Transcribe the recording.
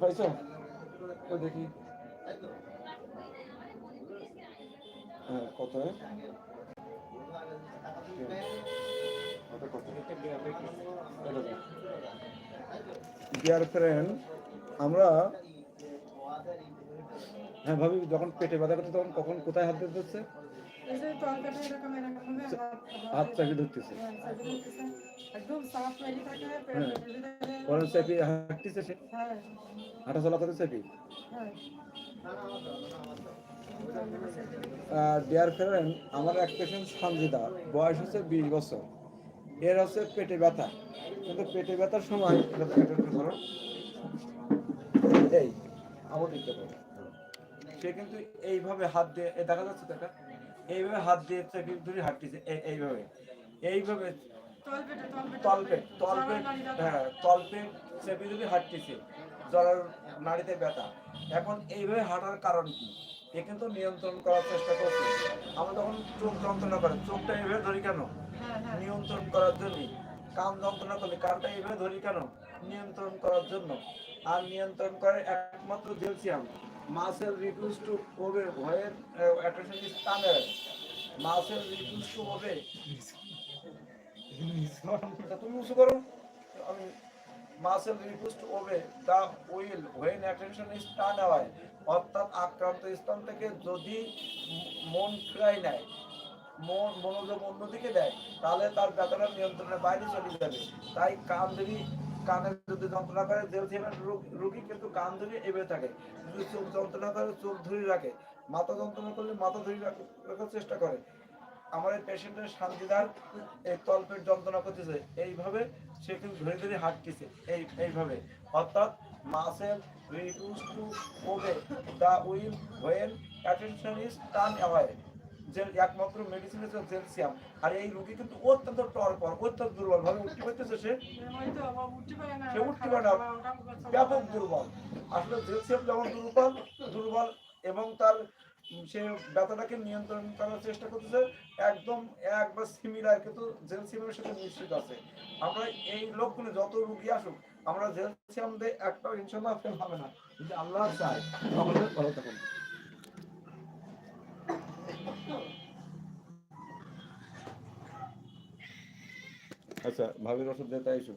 পাইছো? ওই দেখি। হ্যাঁ কত ডিয়ার ফ্রেন্ড আমরা হ্যাঁ ভাবি যখন পেটে ব্যথা করছে তখন কখন কোথায় হাত দিতে হচ্ছে এরকম এরকম ভাবে হাত- ধরতেছে। হ্যাঁ। একদম সাফ থাকে হ্যাঁ। হাঁটতেছে সে। হ্যাঁ। হাঁটা চলা করতে চাপি হ্যাঁ। ডিয়ার ফ্রেন্ড আমার এক পেশেন্ট সঞ্জিতা বয়স হচ্ছে বিশ বছর। এর হচ্ছে পেটে ব্যথা। কিন্তু পেটে ব্যথার সময় ধরো। এই আমার করো। সে কিন্তু এইভাবে হাত দিয়ে দেখা যাচ্ছে এটা? এইভাবে হাত দিয়ে ধরে হাঁটতেছে। এইভাবে। এইভাবে তলপেটে তলপেটে তলপেট। তলপেট হ্যাঁ তলপেট চেপে ধরে হাঁটতেছে জ্বরের নাড়িতে ব্যথা। এখন এইভাবে হাঁটার কারণ কি? এ কিন্তু নিয়ন্ত্রণ করার চেষ্টা করছে। আমরা তখন চোখ যন্ত্রণা করে চোখটা এইভাবে ধরি কেন? নিয়ন্ত্রণ করার জন্য। কান যন্ত্রণা করলে কানটা এইভাবে ধরি কেন? নিয়ন্ত্রণ করার জন্য। আর নিয়ন্ত্রণ করে একমাত্র calcium. Muscle reduce to obey ভয়ের attraction is tunnel muscle reduce to obey তা তুমি উঁচু করো। আমি muscle the will attention is turn away অর্থাৎ আক্রান্ত স্থান থেকে যদি মন ফিরাই নেয়, মন মনোযোগ অন্যদিকে দেয়, তাহলে তার ব্যথাটা নিয়ন্ত্রণের বাইরে চলে যাবে। তাই কান ধরি কানে যদি যন্ত্রণা করে জেলসিয়ামের রোগী কিন্তু কান ধরে এভাবে থাকে। যদি চোখ যন্ত্রণা করে, চোখ ধরে রাখে, মাথা যন্ত্রণা করলে মাথা ধরে রাখার চেষ্টা করে। এই পেশেন্টের শান্তিদার, এই তলপেট যন্ত্রণা করতেছে। এইভাবে সে কিন্তু ধরে ধরে হাঁটতেছে। এই, এইভাবে। অর্থাৎ muscle reduce to obey the will when attention is turn away যে একমাত্র মেডিসিন হচ্ছে জেলসিয়াম আর এই রোগী কিন্তু অত্যন্ত টরপর, অত্যন্ত দুর্বল। ভাবে উঠতে পারতেছে সে? সে উঠতে পারে না। ব্যাপক দুর্বল। আসলে জেলসিয়াম যেমন দুর্বল দুর্বল এবং তার সে ব্যথাটাকে নিয়ন্ত্রণ করার চেষ্টা করতেছে। একদম একবার সিমিলার কিন্তু জেলসিয়ামের সাথে নিশ্চিত আছে। আমরা এই লক্ষণে যত রুগী আসুক, আমরা জেলসিয়াম দিয়ে একটা ইনশাল্লাহ ফেল হবে না। যদি আল্লাহ চায়, তাহলে ভালো থাকুন। আচ্ছা ভাবির ওষুধ দিতে আইসো